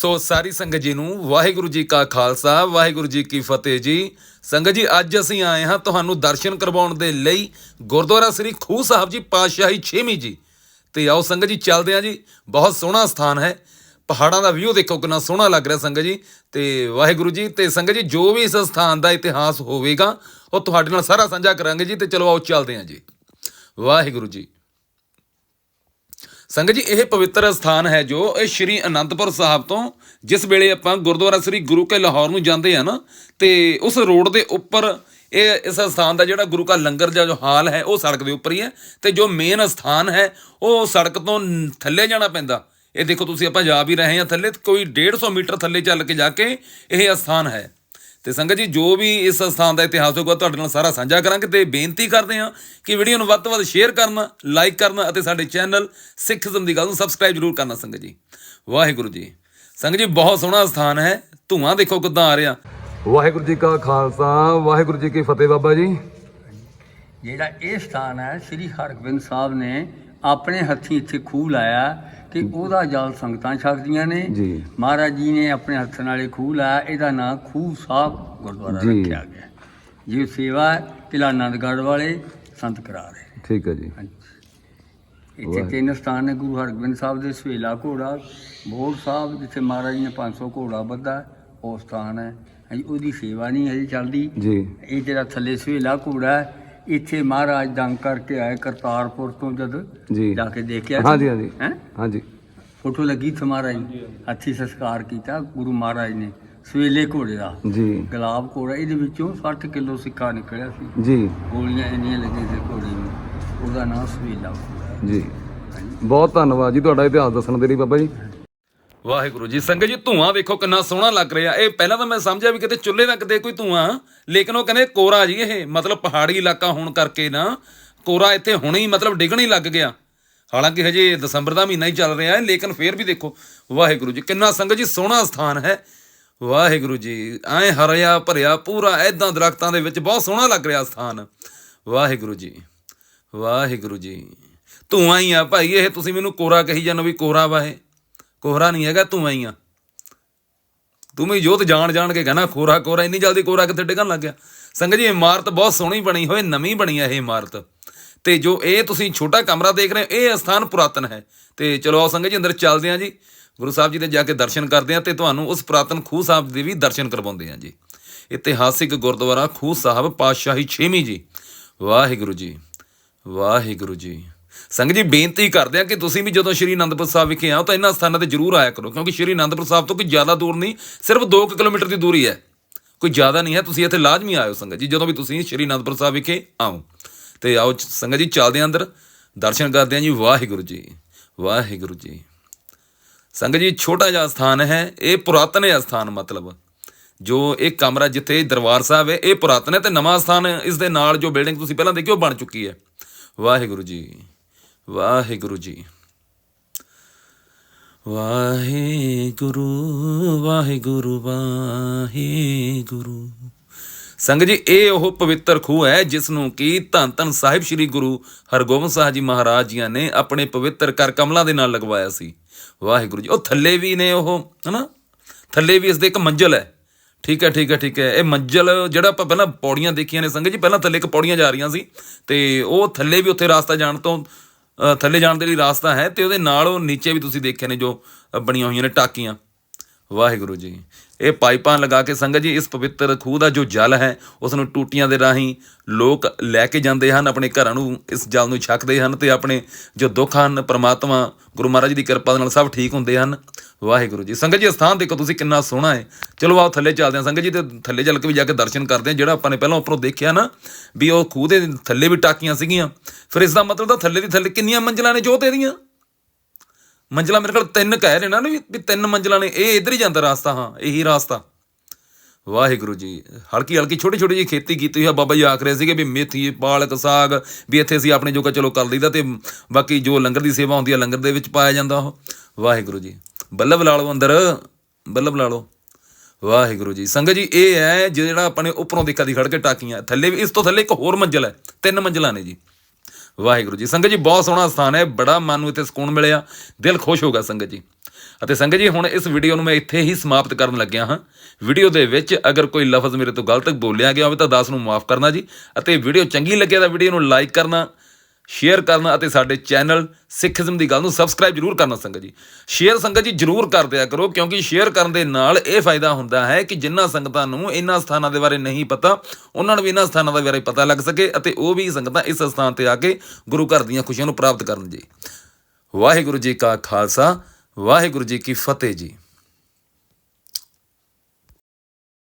ਸੋ ਸਾਰੀ ਸੰਗਤ ਜੀ ਨੂੰ ਵਾਹਿਗੁਰੂ ਜੀ ਕਾ ਖਾਲਸਾ, ਵਾਹਿਗੁਰੂ ਜੀ ਕੀ ਫਤਿਹ ਜੀ। ਸੰਗਤ ਜੀ, ਅੱਜ ਅਸੀਂ ਆਏ ਹਾਂ ਤੁਹਾਨੂੰ ਦਰਸ਼ਨ ਕਰਵਾਉਣ ਦੇ ਲਈ ਗੁਰਦੁਆਰਾ ਸ੍ਰੀ ਖੂਹ ਸਾਹਿਬ ਜੀ, ਪਾਤਸ਼ਾਹੀ 6ਵੀਂ ਜੀ। ਤੇ ਆਓ ਸੰਗਤ ਜੀ, ਚੱਲਦੇ ਹਾਂ ਜੀ। ਬਹੁਤ ਸੋਹਣਾ ਸਥਾਨ ਹੈ। ਪਹਾੜਾਂ ਦਾ ਵਿਊ ਦੇਖੋ, ਕਿੰਨਾ ਸੋਹਣਾ ਲੱਗ ਰਿਹਾ ਸੰਗਤ ਜੀ। ਤੇ ਵਾਹਿਗੁਰੂ ਜੀ, ਤੇ ਸੰਗਤ ਜੀ, ਜੋ ਵੀ ਇਸ ਸਥਾਨ ਦਾ ਇਤਿਹਾਸ ਹੋਵੇਗਾ, ਉਹ ਤੁਹਾਡੇ ਨਾਲ ਸਾਰਾ ਸਾਂਝਾ ਕਰਾਂਗੇ ਜੀ। ਤੇ ਚਲੋ ਆਓ, ਚੱਲਦੇ ਹਾਂ ਜੀ। ਵਾਹਿਗੁਰੂ ਜੀ। ਸੰਗਤ ਜੀ, ਇਹ ਪਵਿੱਤਰ ਸਥਾਨ ਹੈ ਜੋ ਇਹ ਸ਼੍ਰੀ ਅਨੰਦਪੁਰ ਸਾਹਿਬ ਤੋਂ ਜਿਸ ਵੇਲੇ ਆਪਾਂ ਗੁਰਦੁਆਰਾ ਸ੍ਰੀ ਗੁਰੂ ਕੇ ਲਾਹੌਰ ਨੂੰ ਜਾਂਦੇ ਆ ਨਾ, ਤੇ ਉਸ ਰੋਡ ਦੇ ਉੱਪਰ ਇਹ ਇਸ ਸਥਾਨ ਦਾ ਜਿਹੜਾ ਗੁਰੂ ਕਾ ਲੰਗਰ ਜਾਂ ਜੋ ਹਾਲ ਹੈ, ਉਹ ਸੜਕ ਦੇ ਉੱਪਰ ਹੀ ਹੈ ਤੇ ਜੋ ਮੇਨ ਸਥਾਨ ਹੈ, ਉਹ ਸੜਕ ਤੋਂ ਥੱਲੇ ਜਾਣਾ ਪੈਂਦਾ। ਇਹ ਦੇਖੋ ਤੁਸੀਂ, ਆਪਾਂ ਜਾ ਵੀ ਰਹੇ ਹਾਂ ਥੱਲੇ ਤੇ ਕੋਈ 150 ਮੀਟਰ ਥੱਲੇ ਚੱਲ ਕੇ ਜਾ ਕੇ ਇਹ ਸਥਾਨ ਹੈ। ਤੇ ਸੰਗਤ ਜੀ ਜੋ ਵੀ ਇਸ ਸਥਾਨ ਦਾ ਇਤਿਹਾਸ ਹੋਊਗਾ ਤੁਹਾਡੇ ਨਾਲ ਸਾਰਾ ਸਾਂਝਾ ਕਰਾਂਗੇ ਤੇ ਬੇਨਤੀ ਕਰਦੇ ਹਾਂ ਕਿ ਵੀਡੀਓ ਨੂੰ ਵੱਧ ਤੋਂ ਵੱਧ ਸ਼ੇਅਰ ਕਰਨਾ ਲਾਈਕ ਕਰਨਾ ਅਤੇ ਸਾਡੇ ਚੈਨਲ ਸਿੱਖਜ਼ਮ ਦੀ ਗੱਲ ਨੂੰ ਸਬਸਕ੍ਰਾਈਬ ਜ਼ਰੂਰ ਕਰਨਾ ਸੰਗਤ ਜੀ। ਵਾਹਿਗੁਰੂ ਜੀ। ਸੰਗਤ ਜੀ ਬਹੁਤ ਸੋਹਣਾ ਸਥਾਨ ਹੈ। ਧੂਆਂ ਦੇਖੋ ਕਿੱਦਾਂ ਆ ਰਿਹਾ। ਵਾਹਿਗੁਰੂ ਜੀ ਕਾ ਖਾਲਸਾ ਵਾਹਿਗੁਰੂ ਜੀ ਕੀ ਫਤਿਹ ਬਾਬਾ ਜੀ। ਜਿਹੜਾ ਇਹ ਸਥਾਨ ਹੈ ਸ੍ਰੀ ਹਰਗੋਬਿੰਦ ਸਾਹਿਬ ਨੇ ਆਪਣੇ ਹੱਥੀਂ ਇੱਥੇ ਖੂਹ ਲਾਇਆ। ਕਿ ਉਹਦਾ ਜਲ ਸੰਗਤਾਂ ਛਕਦੀਆਂ ਨੇ। ਜੀ। ਮਹਾਰਾਜ ਜੀ ਨੇ ਆਪਣੇ ਹੱਥ ਨਾਲੇ ਖੂਹ ਲਾਇਆ ਇਹਦਾ ਨਾਂ ਖੂਹ ਸਾਹਿਬ ਗੁਰਦੁਆਰਾ ਜੀ। ਰੱਖਿਆ ਗਿਆ। ਜੀ ਸੇਵਾ ਕਿਲਾ ਆਨੰਦਗੜ੍ਹ ਵਾਲੇ ਸੰਤ ਕਰਾ ਰਹੇ। ਠੀਕ ਹੈ ਜੀ। ਇੱਥੇ ਤਿੰਨ ਸਥਾਨ ਨੇ ਗੁਰੂ ਹਰਗੋਬਿੰਦ ਸਾਹਿਬ ਦੇ ਸਵੇਲਾ ਘੋੜਾ ਬੋੜ ਸਾਹਿਬ ਜਿੱਥੇ ਮਹਾਰਾਜ ਜੀ ਨੇ 500 ਘੋੜਾ ਬੱਧਾ ਉਹ ਸਥਾਨ ਹੈ। ਹਾਂਜੀ ਉਹਦੀ ਸੇਵਾ ਨਹੀਂ ਹਜੇ ਚੱਲਦੀ। ਜੀ। ਇਹ ਜਿਹੜਾ ਥੱਲੇ ਸਵੇਲਾ ਘੋੜਾ ਹੈ ਇੱਥੇ ਮਹਾਰਾਜ ਦੰਗ ਕਰਕੇ ਆਏ ਕਰਤਾਰਪੁਰ ਤੋਂ ਜਦ ਜੀ। ਜਾ ਕੇ ਦੇਖਿਆ ਹਾਂਜੀ ਹਾਂਜੀ। ਹੈ? ਹਾਂਜੀ। ਫੋਟੋ ਲੱਗੀ ਤੇ ਮਹਾਰਾਜ ਹੱਥੀ ਸੰਸਕਾਰ ਕੀਤਾ ਗੁਰੂ ਮਹਾਰਾਜ ਨੇ। ਸਵੇਲੇ ਘੋੜੇ ਦਾ। ਜੀ। ਗੁਲਾਬ ਘੋੜਾ। ਇਹਦੇ ਵਿੱਚੋਂ 60 ਕਿਲੋ ਸਿੱਕਾ ਨਿਕਲਿਆ ਸੀ। ਜੀ। ਗੋਲੀਆਂ ਇੰਨੀਆਂ ਲੱਗੀਆਂ ਸੀ ਘੋੜੇ ਨੂੰ। ਉਹਦਾ ਨਾਮ ਸਵੇਲਾ ਘੋੜਾ ਜੀ ਬਹੁਤ ਧੰਨਵਾਦ ਜੀ ਤੁਹਾਡਾ ਇਤਿਹਾਸ ਦੱਸਣ ਦੇ ਲਈ ਬਾਬਾ ਜੀ। ਵਾਹਿਗੁਰੂ ਜੀ, ਸੰਗਤ ਜੀ, ਧੂਆਂ ਵੇਖੋ ਕਿੰਨਾ ਸੋਹਣਾ ਲੱਗ ਰਿਹਾ। ਇਹ ਪਹਿਲਾਂ ਤਾਂ ਮੈਂ ਸਮਝਿਆ ਵੀ ਕਿਤੇ ਚੁੱਲ੍ਹੇ ਦਾ ਕਿਤੇ ਕੋਈ ਧੂਆਂ, ਲੇਕਿਨ ਉਹ ਕਹਿੰਦੇ ਕੋਰਾ ਜੀ ਇਹ, ਮਤਲਬ ਪਹਾੜੀ ਇਲਾਕਾ ਹੋਣ ਕਰਕੇ ਨਾ, ਕੋਰਾ ਇੱਥੇ ਹੁਣੇ ਹੀ ਮਤਲਬ ਡਿੱਗਣ ਹੀ ਲੱਗ ਗਿਆ। ਹਾਲਾਂਕਿ ਹਜੇ ਦਸੰਬਰ ਦਾ ਮਹੀਨਾ ਹੀ ਚੱਲ ਰਿਹਾ ਹੈ, ਲੇਕਿਨ ਫੇਰ ਵੀ ਦੇਖੋ, ਵਾਹਿਗੁਰੂ ਜੀ, ਕਿੰਨਾ ਸੰਗਤ ਜੀ ਸੋਹਣਾ ਸਥਾਨ ਹੈ। ਵਾਹਿਗੁਰੂ ਜੀ, ਐ ਹਰਿਆ ਭਰਿਆ, ਪੂਰਾ ਐਦਾਂ ਦਰਖਤਾਂ ਦੇ ਵਿੱਚ ਬਹੁਤ ਸੋਹਣਾ ਲੱਗ ਰਿਹਾ ਸਥਾਨ। ਵਾਹਿਗੁਰੂ ਜੀ ਵਾਹਿਗੁਰੂ ਜੀ, ਧੂਆਂ ਹੀ ਆ ਭਾਈ, ਇਹ ਤੁਸੀਂ ਮੈਨੂੰ ਕੋਰਾ ਕਹੀ ਜਾਂਦੇ ਹੋ ਵੀ ਕੋਰਾ ਵਾ ਇਹ ਕੋਹਰਾ ਨਹੀਂ ਹੈਗਾ, ਤੂੰ ਆਈ ਆ। ਤੂੰ ਵੀ ਜੋਤ ਜਾਣ ਜਾਣ ਕੇ ਕਹਿਣਾ, ਕੋਹਰਾ ਕੋਹਰਾ, ਇੰਨੀ ਜਲਦੀ ਕੋਹਰਾ ਕਿੱਥੇ ਡਿੱਗਣ ਲੱਗ ਗਿਆ? ਸੰਗਤ ਜੀ ਇਮਾਰਤ ਬਹੁਤ ਸੋਹਣੀ ਬਣੀ ਹੋਈ, ਨਵੀਂ ਬਣੀ ਹੈ ਇਹ ਇਮਾਰਤ। ਤੇ ਜੋ ਇਹ ਤੁਸੀਂ ਛੋਟਾ ਕਮਰਾ ਦੇਖ ਰਹੇ ਹੋ, ਇਹ ਸਥਾਨ ਪੁਰਾਤਨ ਹੈ। ਤੇ ਚਲੋ ਆਓ ਸੰਗਤ ਜੀ, ਅੰਦਰ ਚੱਲਦੇ ਹਾਂ ਜੀ। ਗੁਰੂ ਸਾਹਿਬ ਜੀ ਦੇ ਜਾ ਕੇ ਦਰਸ਼ਨ ਕਰਦੇ ਹਾਂ ਤੇ ਤੁਹਾਨੂੰ ਉਸ ਪੁਰਾਤਨ ਖੂਹ ਸਾਹਿਬ ਦੇ ਵੀ ਦਰਸ਼ਨ ਕਰਵਾਉਂਦੇ ਹਾਂ ਜੀ। ਇਤਿਹਾਸਿਕ ਗੁਰਦੁਆਰਾ ਖੂਹ ਸਾਹਿਬ, ਪਾਤਸ਼ਾਹੀ 6ਵੀਂ ਜੀ। ਵਾਹਿਗੁਰੂ ਜੀ ਵਾਹਿਗੁਰੂ ਜੀ। ਸੰਗਤ ਜੀ ਬੇਨਤੀ ਕਰਦੇ ਆ ਕਿ ਤੁਸੀਂ ਵੀ ਜਦੋਂ ਸ਼੍ਰੀ ਅਨੰਦਪੁਰ ਸਾਹਿਬ ਵਿਖੇ ਆਓ ਤਾਂ ਇਹਨਾਂ ਸਥਾਨਾਂ ਤੇ ਜ਼ਰੂਰ ਆਇਆ ਕਰੋ, ਕਿਉਂਕਿ ਸ਼੍ਰੀ ਅਨੰਦਪੁਰ ਸਾਹਿਬ ਤੋਂ ਕੋਈ ਜ਼ਿਆਦਾ ਦੂਰ ਨਹੀਂ, ਸਿਰਫ 2 ਕਿਲੋਮੀਟਰ ਦੀ ਦੂਰੀ ਹੈ। ਕੋਈ ਜ਼ਿਆਦਾ ਨਹੀਂ ਹੈ, ਤੁਸੀਂ ਇੱਥੇ ਲਾਜ਼ਮੀ ਆਇਓ ਸੰਗਤ ਜੀ, ਜਦੋਂ ਵੀ ਤੁਸੀਂ ਸ਼੍ਰੀ ਅਨੰਦਪੁਰ ਸਾਹਿਬ ਵਿਖੇ ਆਓ। ਤੇ ਆਓ ਸੰਗਤ ਜੀ ਚੱਲਦੇ ਹਾਂ ਅੰਦਰ, ਦਰਸ਼ਨ ਕਰਦੇ ਹਾਂ ਜੀ, ਵਾਹਿਗੁਰੂ ਜੀ ਵਾਹਿਗੁਰੂ ਜੀ। ਸੰਗਤ ਜੀ ਛੋਟਾ ਜਿਹਾ ਸਥਾਨ ਹੈ, ਇਹ ਪੁਰਾਤਨ ਹੈ ਸਥਾਨ ਮਤਲਬ। ਜੋ ਇਹ ਕਮਰਾ ਜਿੱਥੇ ਦਰਬਾਰ ਸਾਹਿਬ ਹੈ, ਇਹ ਪੁਰਾਤਨ ਹੈ ਤੇ ਨਵਾਂ ਸਥਾਨ ਇਸ ਦੇ ਨਾਲ ਜੋ ਬਿਲਡਿੰਗ ਤੁਸੀਂ ਪਹਿਲਾਂ ਦੇਖਿਓ ਬਣ ਚੁੱਕੀ ਹੈ। ਵਾਹਿਗੁਰੂ ਜੀ। ਵਾਹਿਗੁਰੂ ਜੀ। ਵਾਹਿਗੁਰੂ ਵਾਹਿਗੁਰੂ ਵਾਹਿਗੁਰੂ। ਸੰਗਤ ਜੀ, ਇਹ ਉਹ ਪਵਿੱਤਰ ਖੂਹ ਹੈ ਜਿਸ ਨੂੰ ਕਿ ਧੰਨ ਧੰਨ ਸਾਹਿਬ ਸ੍ਰੀ ਗੁਰੂ ਹਰਗੋਬਿੰਦ ਸਾਹਿਬ ਜੀ ਮਹਾਰਾਜ ਜੀਆਂ ਨੇ ਆਪਣੇ ਪਵਿੱਤਰ ਕਰ ਕਮਲਾਂ ਦੇ ਨਾਲ ਲਗਵਾਇਆ ਸੀ। ਵਾਹਿਗੁਰੂ ਜੀ, ਉਹ ਥੱਲੇ ਵੀ ਨੇ ਉਹ, ਹਨਾ? ਥੱਲੇ ਵੀ ਇਸ ਦੇ ਇੱਕ ਮੰਜ਼ਲ ਹੈ। ਠੀਕ ਹੈ ਠੀਕ ਹੈ ਠੀਕ ਹੈ। ਇਹ ਮੰਜ਼ਲ ਜਿਹੜਾ ਆਪਾਂ ਪਹਿਲਾਂ ਪੌੜੀਆਂ ਦੇਖੀਆਂ ਨੇ ਸੰਗਤ ਜੀ, ਪਹਿਲਾਂ ਥੱਲੇ ਇੱਕ ਪੌੜੀਆਂ ਜਾ ਰਹੀਆਂ ਸੀ ਤੇ ਉਹ ਥੱਲੇ ਵੀ ਉੱਥੇ ਰਾਸਤਾ ਜਾਣ ਤੋਂ ਥੱਲੇ ਜਾਣ ਦੇ ਲਈ ਰਾਸਤਾ ਹੈ ਤੇ ਉਹਦੇ ਨਾਲ ਉਹ ਨੀਚੇ ਵੀ ਤੁਸੀਂ ਦੇਖਿਆ ਨੇ ਜੋ ਬਣੀਆਂ ਹੋਈਆਂ ਨੇ ਟਾਕੀਆਂ। ਵਾਹਿਗੁਰੂ ਜੀ, ਇਹ ਪਾਈਪਾਂ ਲਗਾ ਕੇ ਸੰਗਤ ਜੀ, ਇਸ ਪਵਿੱਤਰ ਖੂਹ ਦਾ ਜੋ ਜਲ ਹੈ, ਉਸ ਨੂੰ ਟੂਟੀਆਂ ਦੇ ਰਾਹੀਂ ਲੋਕ ਲੈ ਕੇ ਜਾਂਦੇ ਹਨ, ਆਪਣੇ ਘਰਾਂ ਨੂੰ ਇਸ ਜਲ ਨੂੰ ਛਕਦੇ ਹਨ ਤੇ ਆਪਣੇ ਜੋ ਦੁੱਖ ਹਨ, ਪ੍ਰਮਾਤਮਾ ਗੁਰੂ ਮਹਾਰਾਜ ਦੀ ਕਿਰਪਾ ਦੇ ਨਾਲ ਸਭ ਠੀਕ ਹੁੰਦੇ ਹਨ। ਵਾਹਿਗੁਰੂ ਜੀ। ਸੰਗਤ ਜੀ ਇਹ ਸਥਾਨ ਦੇਖੋ ਤੁਸੀਂ ਕਿੰਨਾ ਸੋਹਣਾ ਹੈ। ਚਲੋ ਆਓ ਥੱਲੇ ਚੱਲਦੇ ਹਾਂ। ਸੰਗਤ ਜੀ, ਤੇ ਥੱਲੇ ਚੱਲ ਕੇ ਵੀ ਜਾ ਕੇ ਦਰਸ਼ਨ ਕਰਦੇ ਹਾਂ। ਜਿਹੜਾ ਆਪਾਂ ਨੇ ਪਹਿਲਾਂ ਉੱਪਰੋਂ ਦੇਖਿਆ ਨਾ, ਵੀ ਉਹ ਖੂਹ ਦੇ ਥੱਲੇ ਵੀ ਟਾਕੀਆਂ ਸੀਗੀਆਂ। ਫਿਰ ਇਸ ਦਾ ਮਤਲਬ ਤਾਂ ਥੱਲੇ ਦੀ ਥੱਲੇ ਕਿੰਨੀਆਂ ਮੰਜ਼ਲਾਂ ਨੇ ਜੋ ਤੇ ਇਹਦੀਆਂ? ਮੰਜ਼ਲਾਂ ਮੇਰੇ ਕੋਲ ਤਿੰਨ ਕਹਿ ਰਹੇ ਨਾ ਵੀ ਵੀ ਤਿੰਨ ਮੰਜ਼ਲਾਂ ਨੇ। ਇਹ ਇਧਰ ਹੀ ਜਾਂਦਾ ਰਾਸਤਾ, ਹਾਂ, ਇਹੀ ਰਾਸਤਾ। ਵਾਹਿਗੁਰੂ ਜੀ ਹਲਕੀ ਹਲਕੀ ਛੋਟੀ ਛੋਟੀ ਜੀ ਖੇਤੀ ਕੀਤੀ ਹੋਈ ਆ। ਬਾਬਾ ਜੀ ਆਖ ਰਹੇ ਸੀਗੇ ਵੀ ਮੇਥੀ, ਪਾਲਕ, ਸਾਗ, ਵੀ ਇੱਥੇ ਅਸੀਂ ਆਪਣੇ ਜੋਗਾ ਚਲੋ ਕਰ ਲਈਦਾ ਤੇ ਬਾਕੀ ਜੋ ਲੰਗਰ ਦੀ ਸੇਵਾ ਹੁੰਦੀ ਆ, ਲੰਗਰ ਦੇ ਵਿੱਚ ਪਾਇਆ ਜਾਂਦਾ ਉਹ। ਵਾਹਿਗੁਰੂ ਜੀ। ਬੱਲਬ ਲਾ ਲਓ ਅੰਦਰ, ਬੱਲਬ ਲਾ ਲਓ। ਵਾਹਿਗੁਰੂ ਜੀ, ਸੰਗਤ ਜੀ, ਇਹ ਹੈ ਜਿਹੜਾ ਆਪਣੇ ਉੱਪਰੋਂ ਦੇਖਾ ਦੀ ਖੜ ਕੇ ਟਾਕੀਆਂ, ਥੱਲੇ ਵੀ ਇਸ ਤੋਂ ਥੱਲੇ ਇੱਕ ਹੋਰ ਮੰਜ਼ਲ ਹੈ, ਤਿੰਨ ਮੰਜ਼ਲਾਂ ਨੇ ਜੀ। ਵਾਹਿਗੁਰੂ ਜੀ, ਸੰਗਤ ਜੀ, ਬਹੁਤ ਸੋਹਣਾ ਸਥਾਨ ਹੈ, ਬੜਾ ਮਨ ਨੂੰ ਇੱਥੇ ਸਕੂਨ ਮਿਲਿਆ, ਦਿਲ ਖੁਸ਼ ਹੋ ਗਿਆ ਸੰਗਤ ਜੀ। ਅਤੇ ਸੰਗਤ ਜੀ, ਹੁਣ ਇਸ ਵੀਡੀਓ ਨੂੰ ਮੈਂ ਇੱਥੇ ਹੀ ਸਮਾਪਤ ਕਰਨ ਲੱਗਿਆ ਹਾਂ। ਵੀਡੀਓ ਦੇ ਵਿੱਚ ਅਗਰ ਕੋਈ ਲਫ਼ਜ਼ ਮੇਰੇ ਤੋਂ ਗਲਤ ਬੋਲਿਆ ਗਿਆ ਹੋਵੇ ਤਾਂ ਦਾਸ ਨੂੰ ਮਾਫ ਕਰਨਾ ਜੀ, ਅਤੇ ਵੀਡੀਓ ਚੰਗੀ ਲੱਗਿਆ ਤਾਂ ਵੀਡੀਓ ਨੂੰ ਲਾਈਕ ਕਰਨਾ ਸ਼ੇਅਰ ਕਰਨਾ ਅਤੇ ਸਾਡੇ ਚੈਨਲ ਸਿੱਖੀਜ਼ਮ ਦੀ ਗੱਲ ਨੂੰ ਸਬਸਕ੍ਰਾਈਬ ਜਰੂਰ ਕਰਨਾ ਸੰਗਤ ਜੀ। ਸ਼ੇਅਰ ਸੰਗਤ ਜੀ ਜਰੂਰ ਕਰ ਦਿਆ ਕਰੋ ਕਿਉਂਕਿ ਸ਼ੇਅਰ ਕਰਨ ਦੇ ਨਾਲ ਇਹ ਫਾਇਦਾ ਹੁੰਦਾ ਹੈ ਕਿ ਜਿਨ੍ਹਾਂ ਸੰਗਤਾਂ ਨੂੰ ਇਹਨਾਂ ਸਥਾਨਾਂ ਦੇ ਬਾਰੇ ਨਹੀਂ ਪਤਾ, ਉਹਨਾਂ ਨੂੰ ਵੀ ਇਹਨਾਂ ਸਥਾਨਾਂ ਦੇ ਬਾਰੇ ਪਤਾ ਲੱਗ ਸਕੇ ਅਤੇ ਉਹ ਵੀ ਸੰਗਤਾਂ ਇਸ ਸਥਾਨ ਤੇ ਆ ਕੇ ਗੁਰੂ ਘਰ ਦੀਆਂ ਖੁਸ਼ੀਆਂ ਨੂੰ ਪ੍ਰਾਪਤ ਕਰਨ ਜੀ। ਵਾਹਿਗੁਰੂ ਜੀ ਕਾ ਖਾਲਸਾ, ਵਾਹਿਗੁਰੂ ਜੀ ਕੀ ਫਤਿਹ ਜੀ।